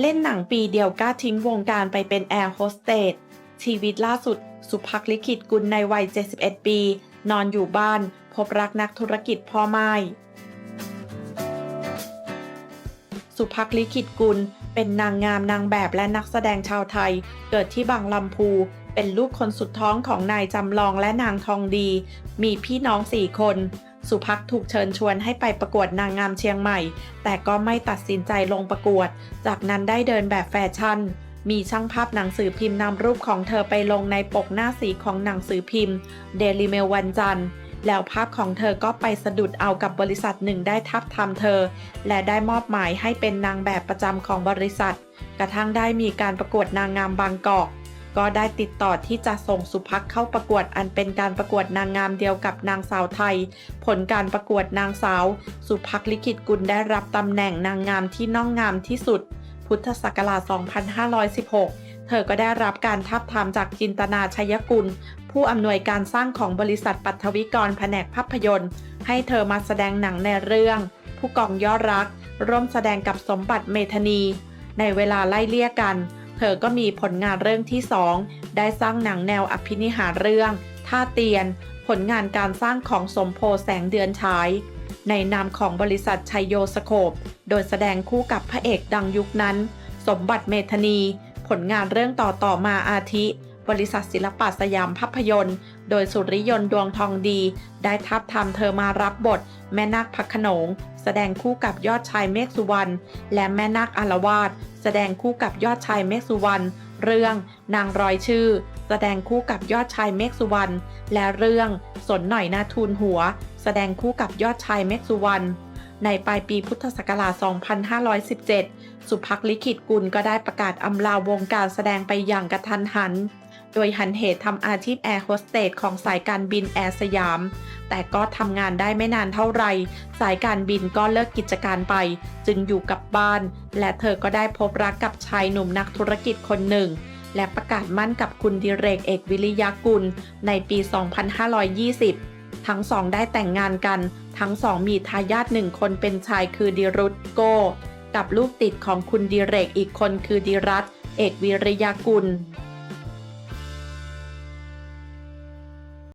เล่นหนังปีเดียวกล้าทิ้งวงการไปเป็นแอร์โฮสเตสชีวิตล่าสุด สุภักลิขิตกุลในวัย 71 ปี นอนอยู่บ้าน พบรักนักธุรกิจพ่อไม้สุภักลิขิตกุล เป็นนางงามนางแบบและนักแสดงชาวไทย เกิดที่บางลำพู เป็นลูกคนสุดท้องของนายจำลองและนางทองดี มีพี่น้องสี่คน สุภักถูกเชิญชวนให้ไปประกวดนางงามเชียงใหม่ แต่ก็ไม่ตัดสินใจลงประกวด จากนั้นได้เดินแบบแฟชั่น มีช่างภาพหนังสือพิมพ์นำรูปของเธอไปลงในปกหน้าสีของหนังสือพิมพ์เดลิเมลวันจันทร์แล้วภาพของเธอก็ไปสะดุดเอากับบริษัทหนึ่งได้ทับทำเธอ และได้มอบหมายให้เป็นนางแบบประจำของบริษัท กระทั่งได้มีการประกวดนางงามบางกอก ก็ได้ติดต่อที่จะส่งสุภักเข้าประกวดอันเป็นการประกวดนางงามเดียวกับนางสาวไทย ผลการประกวดนางสาว สุภักลิขิตกุลได้รับตำแหน่งนางงามที่น่องงามที่สุด พุทธศักราช 2516 เธอก็ได้รับการทับทามจากจินตนาชัยกุล ผู้อำนวยการสร้างของบริษัทปัทวิกรแผนกภาพยนตร์ ให้เธอมาแสดงหนังในเรื่อง ผู้กองยอดรัก ร่วมแสดงกับสมบัติเมธนี ในเวลาไล่เลี่ยกัน เธอก็มีผลงานเรื่องที่ 2 ได้สร้างหนังแนวอภินิหารเรื่อง ท่าเตียน ผลงานการสร้างของสมโพแสงเดือนฉาย ในนามของบริษัทชัยโยสโคป โดยแสดงคู่กับพระเอกดังยุคนั้น สมบัติเมธนี ผลงานเรื่องต่อต่อๆมาอาทิ บริษัทศิลปะสยามภาพยนตร์ โดยสุริยนต์ดวงทองดี ได้ทับทามเธอมารับบท แม่นาคพักขนง แสดงคู่กับยอดชายเมฆสุวรรณและแม่นาคอารวาสแสดงคู่กับยอดชายเมฆสุวรรณเรื่อง นางรอยชื่อ แสดงคู่กับยอดชายเมฆสุวรรณและเรื่อง สนหน่อยนาทูลหัว แสดงคู่กับยอดชายเมฆสุวรรณในปลายปีพุทธศักราช 2517 สุภักลิขิตกุลก็ได้ประกาศอำลาวงการแสดงไปอย่างกระทันหัน โดยหันเหตุทำอาชีพแอร์โฮสเตสของสายการบินแอร์สยาม แต่ก็ทำงานได้ไม่นานเท่าไหร่สายการบินก็เลิกกิจการไป จึงอยู่กับบ้าน และเธอก็ได้พบรักกับชายหนุ่มนักธุรกิจคนหนึ่ง และประกาศมั่นกับคุณดิเรกเอกวิริยากุล ในปี 2520 ทั้งสองได้แต่งงานกัน ทั้งสองมีทายาทหนึ่งคนเป็นชายคือดิรุตโก กับลูกติดของคุณดิเรกอีกคนคือดิรัตเอกวิริยากุล